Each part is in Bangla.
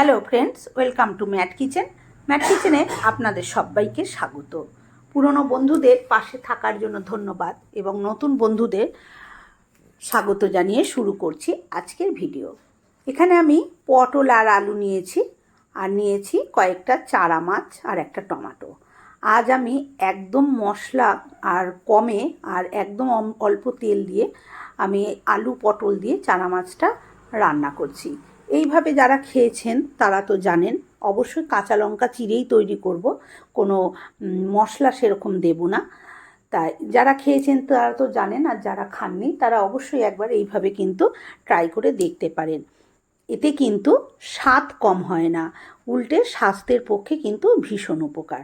Hello friends, welcome to Matt kitchen. Matt কিচেনে আপনাদের সবাইকে স্বাগত। পুরনো বন্ধুদের পাশে থাকার জন্য ধন্যবাদ এবং নতুন বন্ধুদের স্বাগত জানিয়ে শুরু করছি আজকের ভিডিও। এখানে আমি পটল আর আলু নিয়েছি, আর নিয়েছি কয়েকটা চারা মাছ আর একটা টমাটো। আজ আমি একদম মশলা আর কমে আর একদম অল্প তেল দিয়ে আমি আলু পটল দিয়ে চারা মাছটা রান্না করছি। এইভাবে যারা খেয়েছেন, তারা তো জানেন, অবশ্যই কাঁচা লঙ্কা চিরেই তৈরি করব। কোনো মশলা সেরকম দেব না। তাই যারা খেয়েছেন, তারা তো জানেন, আর যারা খাননি, তারা অবশ্যই একবার এইভাবে কিন্তু ট্রাই করে দেখতে পারেন। এতে কিন্তু স্বাদ কম হয় না। উল্টে স্বাস্থ্যের পক্ষে কিন্তু ভীষণ উপকার।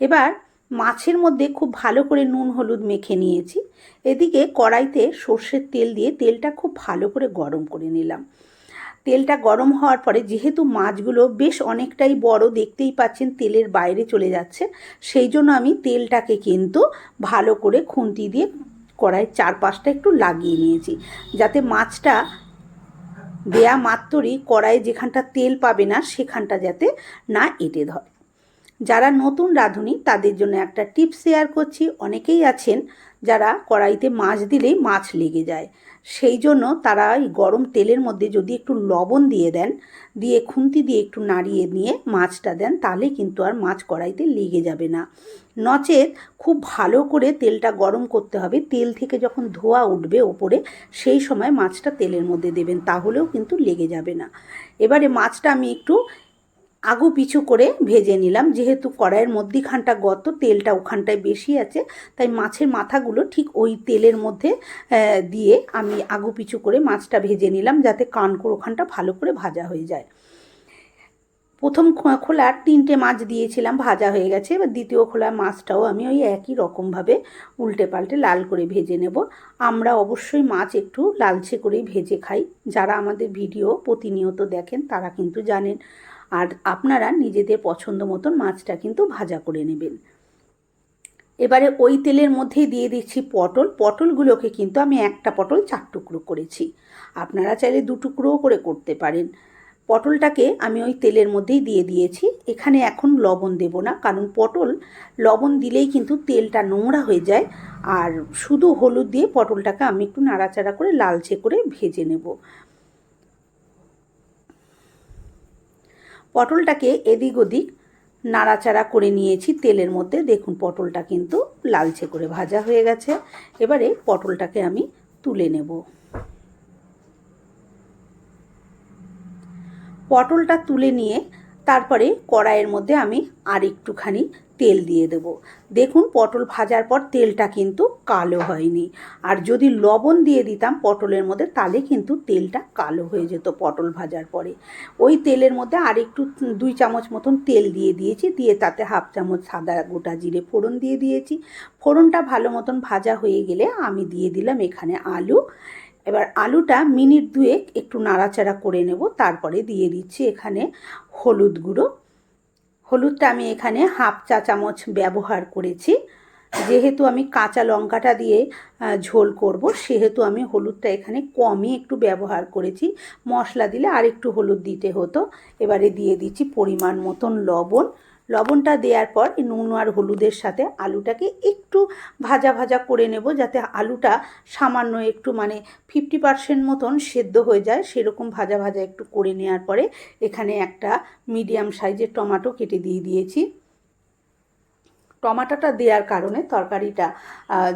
এবার মাছের মধ্যে খুব ভালো করে নুন, হলুদ মেখে নিয়েছি। এদিকে কড়াইতে সর্ষের তেল দিয়ে তেলটা খুব ভালো করে গরম করে নিলাম। তেলটা গরম হওয়ার পরে যেহেতু মাছগুলো বেশ অনেকটাই বড় দেখতেই পাচ্ছেন, তেলের বাইরে চলে যাচ্ছে, সেই জন্য আমি তেলটাকে কিন্তু ভালো করে খুন্তি দিয়ে কড়াইয়ের চারপাশটা একটু লাগিয়ে নিয়েছি। যাতে মাছটা দেয়া মাত্রই কড়াইয়ে যেখানটা তেল পাবে না, সেখানটা যাতে না এঁটে ধরে। যারা নতুন রাঁধুনি, তাদের জন্য একটা টিপস শেয়ার করছি। অনেকেই আছেন যারা কড়াইতে মাছ দিলেই মাছ লেগে যায়। সেই জন্য তারা এই গরম তেলের মধ্যে যদি একটু লবণ দিয়ে দেন, দিয়ে খুন্তি দিয়ে একটু নাড়িয়ে নিয়ে মাছটা দেন, তাহলে কিন্তু আর মাছ কড়াইতে লেগে যাবে না। নচেত খুব ভালো করে তেলটা গরম করতে হবে। তেল থেকে যখন ধোয়া উঠবে ওপরে, সেই সময় মাছটা তেলের মধ্যে দেবেন, তাহলেও কিন্তু লেগে যাবে না। এবারে মাছটা আমি একটু আগু পিছু করে ভেজে নিলাম। যেহেতু কড়াইয়ের মধ্যিখানটা গত তেলটা ওখানটায় বেশি আছে, তাই মাছের মাথাগুলো ঠিক ওই তেলের মধ্যে দিয়ে আমি আগু পিছু করে মাছটা ভেজে নিলাম যাতে কানকোর ওখানটা ভালো করে ভাজা হয়ে যায়। প্রথম খোলার তিনটে মাছ দিয়েছিলাম, ভাজা হয়ে গেছে। এবার দ্বিতীয় খোলার মাছটাও আমি ওই একই রকমভাবে উল্টে পাল্টে লাল করে ভেজে নেব। আমরা অবশ্যই মাছ একটু লালচে করেই ভেজে খাই। যারা আমাদের ভিডিও প্রতিনিয়ত দেখেন, তারা কিন্তু জানেন আর আপনারা নিজেদের পছন্দ মতন মাছটা কিন্তু ভাজা করে নেবেন। এবারে ওই তেলের মধ্যেই দিয়ে দিচ্ছি পটল। পটলগুলোকে কিন্তু আমি একটা পটল চার টুকরো করেছি। আপনারা চাইলে দু টুকরোও করে করতে পারেন। পটলটাকে আমি ওই তেলের মধ্যেই দিয়ে দিয়েছি। এখানে এখন লবণ দেব না, কারণ পটল লবণ দিলেই কিন্তু তেলটা নোংরা হয়ে যায়। আর শুধু হলুদ দিয়ে পটলটাকে আমি একটু নাড়াচাড়া করে লালচে করে ভেজে নেব। পটলটাকে এদিক ওদিক নাড়াচাড়া করে নিয়েছি তেলের মধ্যে। দেখুন, পটলটা কিন্তু লালচে করে ভাজা হয়ে গেছে। এবারে পটলটাকে আমি তুলে নেব। পটলটা তুলে নিয়ে তারপরে কড়াইয়ের মধ্যে আমি আর একটুখানি তেল দিয়ে দেব। দেখুন, পটল ভাজার পর তেলটা কিন্তু কালো হয়নি। আর যদি লবণ দিয়ে দিতাম পটলের মধ্যে, তাহলে কিন্তু তেলটা কালো হয়ে যেত পটল ভাজার পরে। ওই তেলের মধ্যে আর একটু দুই চামচ মতন তেল দিয়ে দিয়েছি, দিয়ে তাতে হাফ চামচ সাদা গোটা জিরে ফোড়ন দিয়ে দিয়েছি। ফোড়নটা ভালো মতন ভাজা হয়ে গেলে আমি দিয়ে দিলাম এখানে আলু। এবার আলুটা মিনিট দুয়েক একটু নাড়াচাড়া করে নেব, তারপরে দিয়ে দিচ্ছি এখানে হলুদ গুঁড়ো। হলুদটা আমি এখানে হাফ চা চামচ ব্যবহার করেছি। যেহেতু আমি কাঁচা লঙ্কাটা দিয়ে ঝোল করব, সেহেতু আমি হলুদটা এখানে কমই একটু ব্যবহার করেছি। মশলা দিলে আর একটু হলুদ দিতে হতো। এবারে দিয়ে দিচ্ছি পরিমাণ মতন লবণ। লবণটা দেওয়ার পর নুন আর হলুদের সাথে আলুটাকে একটু ভাজা ভাজা করে নেব যাতে আলুটা সামান্য একটু মানে ফিফটি পারসেন্ট মতন সেদ্ধ হয়ে যায়। সেরকম ভাজা ভাজা একটু করে নেওয়ার পরে এখানে একটা মিডিয়াম সাইজের টমাটো কেটে দিয়ে দিয়েছি। টমাটোটা দেওয়ার কারণে তরকারিটা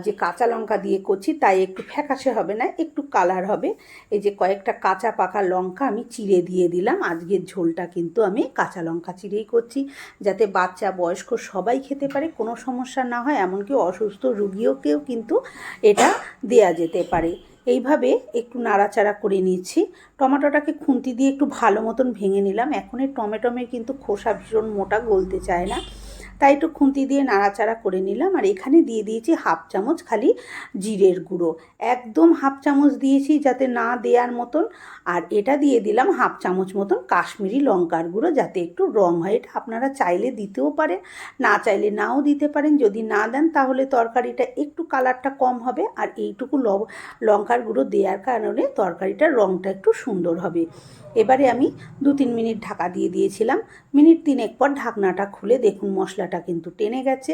যে কাঁচা লঙ্কা দিয়ে করছি তাই একটু ফ্যাকাশে হবে না, একটু কালার হবে। এই যে কয়েকটা কাঁচা পাকা লঙ্কা আমি চিড়ে দিয়ে দিলাম। আজকের ঝোলটা কিন্তু আমি কাঁচা লঙ্কা চিড়েই করছি, যাতে বাচ্চা, বয়স্ক সবাই খেতে পারে, কোনো সমস্যা না হয়, এমনকি অসুস্থ রুগীওকেও কিন্তু এটা দেয়া যেতে পারে। এইভাবে একটু নাড়াচাড়া করে নিচ্ছি। টমেটোটাকে খুন্তি দিয়ে একটু ভালো মতন ভেঙে নিলাম। এখন এই টমেটোমের কিন্তু খোসা ভীষণ মোটা গলতে চায় না। তাই একটু খুন্তি দিয়ে নাড়াচাড়া করে নিলাম আর এখানে দিয়ে দিয়েছি হাফ চামচ খালি জিরের গুঁড়ো। একদম হাফ চামচ দিয়েছি যাতে না দেওয়ার মতন আর এটা দিয়ে দিলাম হাফ চামচ মতন কাশ্মীরি লঙ্কার গুঁড়ো যাতে একটু রং হয়। এটা আপনারা চাইলে দিতেও পারেন, না চাইলে নাও দিতে পারেন। যদি না দেন তাহলে তরকারিটা একটু কালারটা কম হবে আর এইটুকু লঙ্কার গুঁড়ো দেওয়ার কারণে তরকারিটার রঙটা একটু সুন্দর হবে। এবারে আমি দু তিন মিনিট ঢাকা দিয়ে দিয়েছিলাম। মিনিট তিনেক পর ঢাকনাটা খুলে দেখুন মশলাটা কিন্তু টেনে গেছে।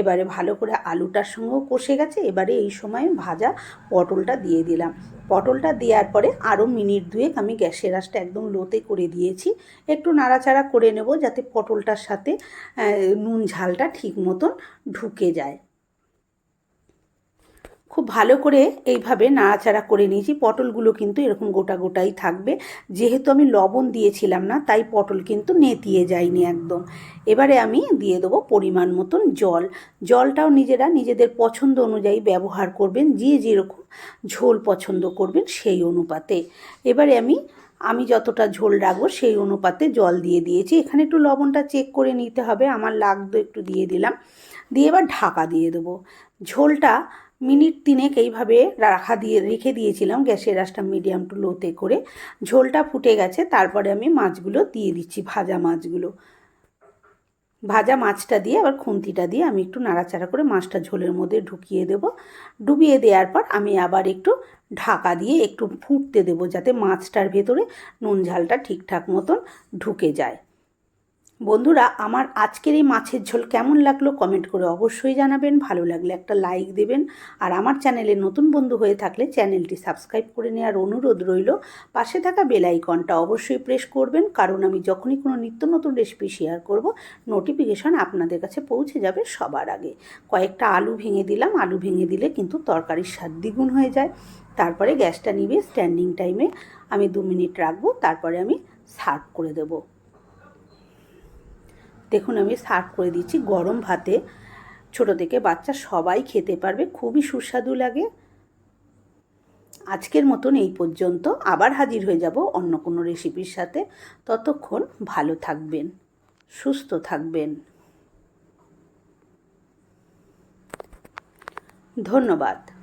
এবারে ভালো করে আলুটার সঙ্গেও কষে গেছে। এবারে এই সময় ভাজা পটলটা দিয়ে দিলাম। পটলটা দেওয়ার পরে আরও মিনিট দুয়েক আমি গ্যাসের আঁচটা একদম লোতে করে দিয়েছি। একটু নাড়াচাড়া করে নেব যাতে পটলটার সাথে নুন ঝালটা ঠিক মতন ঢুকে যায়। ভালো করে এইভাবে নাড়াচাড়া করে নিয়েছি। পটলগুলো কিন্তু এরকম গোটা গোটাই থাকবে। যেহেতু আমি লবণ দিয়েছিলাম না, তাই পটল কিন্তু নেতিয়ে যায়নি একদম। এবারে আমি দিয়ে দেবো পরিমাণ মতন জল। জলটাও নিজেরা নিজেদের পছন্দ অনুযায়ী ব্যবহার করবেন, যে যেরকম ঝোল পছন্দ করবেন সেই অনুপাতে। এবারে আমি আমি যতটা ঝোল রাখব সেই অনুপাতে জল দিয়ে দিয়েছি। এখানে একটু লবণটা চেক করে নিতে হবে, আমার লাগতো একটু দিয়ে দিলাম। দিয়ে এবার ঢাকা দিয়ে দেবো। ঝোলটা মিনিট তিনেক এইভাবে রাখা দিয়ে, রেখে দিয়েছিলাম গ্যাসের আঁচটা মিডিয়াম টু লোতে করে। ঝোলটা ফুটে গেছে, তারপরে আমি মাছগুলো দিয়ে দিচ্ছি ভাজা মাছগুলো। ভাজা মাছটা দিয়ে, আবার খুন্তিটা দিয়ে আমি একটু নাড়াচাড়া করে মাছটা ঝোলের মধ্যে ঢুকিয়ে দেব। ডুবিয়ে দেওয়ার পর আমি আবার একটু ঢাকা দিয়ে একটু ফুটতে দেবো যাতে মাছটার ভেতরে নুন ঝালটা ঠিকঠাক মতন ঢুকে যায়। বন্ধুরা, আমার আজকের এই মাছের ঝোল কেমন লাগল কমেন্ট করে অবশ্যই জানাবেন। ভালো লাগলে একটা লাইক দেবেন। আর আমার চ্যানেলে নতুন বন্ধু হয়ে থাকলে চ্যানেলটি সাবস্ক্রাইব করে নেওয়ার অনুরোধ রইল। পাশে থাকা বেল আইকনটা অবশ্যই প্রেস করবেন, কারণ আমি যখনই কোনো নিত্য নতুন রেসিপি শেয়ার করব, নোটিফিকেশন আপনাদের কাছে পৌঁছে যাবে সবার আগে। কয়েকটা আলু ভেঙে দিলাম। আলু ভেঙে দিলে কিন্তু তরকারির স্বাদ দ্বিগুণ হয়ে যায়। তারপরে গ্যাসটা নিবে স্ট্যান্ডিং টাইমে আমি দু মিনিট রাখব। তারপরে আমি সার্ভ করে দেবো। দেখুন, আমি সার্ভ করে দিচ্ছি গরম ভাতে। ছোট থেকে বাচ্চা সবাই খেতে পারবে, খুবই সুস্বাদু লাগে। আজকের মতন এই পর্যন্ত। আবার হাজির হয়ে যাব অন্য কোনো রেসিপির সাথে। ততক্ষণ ভালো থাকবেন, সুস্থ থাকবেন। ধন্যবাদ।